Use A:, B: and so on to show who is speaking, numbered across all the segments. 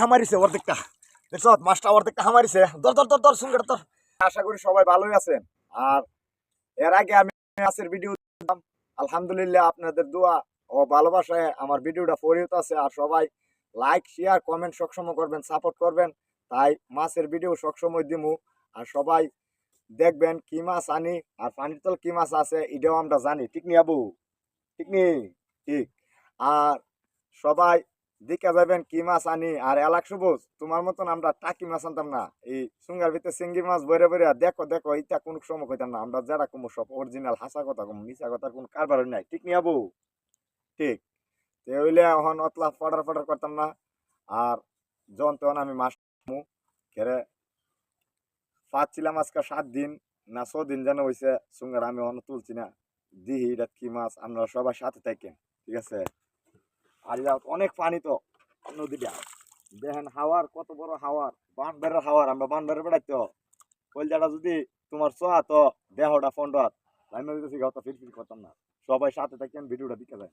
A: হামারিছে অর্ধেকটা দেখছ মাছটা অর্ধেকটা হামারিছে। দর দর দর দর সুন্দর দর আশা করি সবাই ভালোই আছেন। আর এর আগে আমি মাছের ভিডিও দিলাম। আলহামদুলিল্লাহ আপনাদের দোয়া ও ভালোবাসায় আমার ভিডিওটা পরিহিত আছে। আর সবাই লাইক শেয়ার কমেন্ট সবসময় করবেন সাপোর্ট করবেন। তাই মাছের ভিডিও সবসময় দিমু। আর সবাই দেখবেন কি মাছ আনি আর পানির তল কি মাছ আছে, এটাও আমরা জানি। ঠিক নি, আবু? ঠিক নি? ঠিক। আর সবাই দেখে যাবেন কি মাছ আনি? আর এলাক সবুজ, তোমার মতন আমরা টাকি মাছ আনতাম না। এই সুঙ্গার ভিতরে সিঙ্গি মাছ বইরে বইরে, দেখো দেখো এটা কোনো সময় কইতাম না। আমরা যারা কোনো সব অরিজিনাল হাসা কথা কম মিশা কথা কোনো কারবার নাই। ঠিক নি আবু? ঠিক। তে হইলে এখন অতলা ফডার ফডার করতাম না। আর যখন তখন আমি মাছ কেরে পাচ্ছিলাম আজকে সাত দিন, না ছ দিন যেন হয়েছে সুঙ্গার আমি অন্য তুলছি না। দিহি, এটা কি মাছ? আপনারা সবাই সাথে থাকেন, ঠিক আছে? আর অনেক পানি তো নদীটা। দেখেন হাওয়ার, কত বড় হাওয়ার বান বেড়ার হাওয়ার, আমরা বান বেড়ে বেড়াইতে কলজাটা যদি তোমার চোয়া, তো দেহটা ফন্ডার। আমি বলতেছি অত ফিরফির করতাম না। সবাই সাথে থাকেন ভিডিওটা দিকে যায়।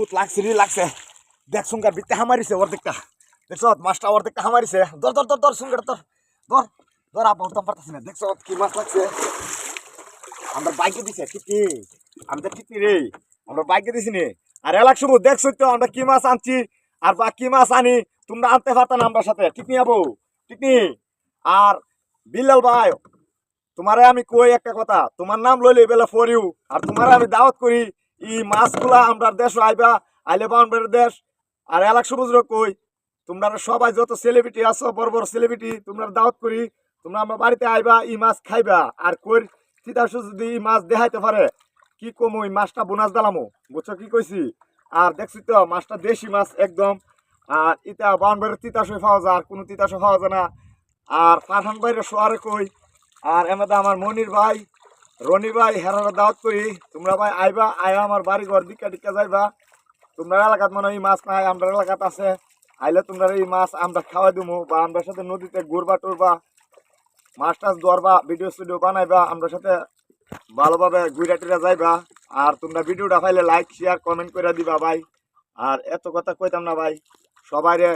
A: ফুট লাগছে রে লাগছে। দেখ, সুঙ্গার বিতে হামারিছে অর্ধেকটা। দেখছ, মাছটা অর্ধেকটা হামারিছে। ধর ধর ধর ধর সুঙ্গার ধর ধর ধর আপা উঠতাম পারতেছি না। দেখছ, কি মাছ লাগছে? আমরা বাইকে দিছে টিপি আমি তো রে। আমরা বাইকে দিছি নি। আর এলাক শুভ দেখছ তো আমরা কি মাছ আনছি আর বা কি মাছ আনি, তোমরা আনতে পারতা না আমরা সাথে। ঠিক আবু ঠিক আর বিল্লাল ভাই, তোমারে আমি কই একটা কথা? তোমার নাম লইলে বেলা ফরিউ। আর তোমারে আমি দাওয়াত করি ই মাছগুলা আমরা দেশ আইবা, আইলে বাউন্ডারি দেশ। আর এলাক সবুজ কই? তোমরা সবাই যত সেলিব্রিটি আছো, বড় বড় সেলিব্রিটি তোমরা দাওয়াত করি, তোমরা আমার বাড়িতে আইবা ই মাছ খাইবা। আর কই তিতাসু যদি ই মাছ দেখাইতে পারে। কি কম ওই মাছটা বোনাস দালামো? বুঝছ কি কইছি? আর দেখছি তো, মাছটা দেশি মাছ একদম। আর ইটা বাউন্ডারির তিতাসই পাওয়া যায়, আর কোনো তিতাসও পাওয়া যায় না। আর পাঠান বাইরে শোয়ারে কই? আর এমনি আমার মনির ভাই রনি ভাই, হেরারা দাওয়াত করি। তোমরা ভাই আইবা, আয়া আমার বাড়ি ঘর দিকা দিকা যাইবা। তোমরা এলাকাত মনে এই মাছ নাই আমরা এলাকাত আছে। আইলে তোমরা এই মাছ আমরা খাওয়াই দিমু বা আমরা সাথে নদীতে ঘুরবা, টুরবা, মাছ টাছ ধরবা ভিডিও স্টুডিও বানাইবা আমরা সাথে ভালোভাবে ঘুরে টুরে যাইবা। আর তোমরা ভিডিওটা পাইলে লাইক শেয়ার কমেন্ট করে দিবা ভাই। আর এত কথা কইতাম না ভাই। সবাইরে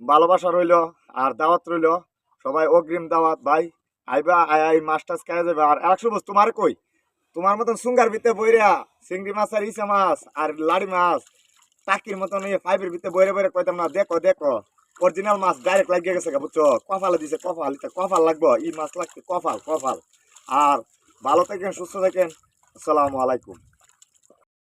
A: ভালোবাসা রইল, আর দাওয়াত রইল। সবাই অগ্রিম দাওয়াত ভাই। আইবা, আয়া এই মাছ টাছ খাই আর একশো তোমার কই? তোমার মতন সুঙ্গার ভিতরে বইরা, চিংড়ি মাছ আর ইসা মাছ আর লাড়ি মাছ, টাকির মতন এই পাইপের ভিতরে বইরে বইরে কইতাম না, দেখো দেখো। অরিজিনাল মাছ ডাইরেক্ট লাগিয়ে গেছে বুঝছ? কপালে দিছে কফাল কফাল লাগবো। ই মাছ লাগছে কফাল কফাল আর ভালো থাকেন, সুস্থ থাকেন। আসসালামু আলাইকুম।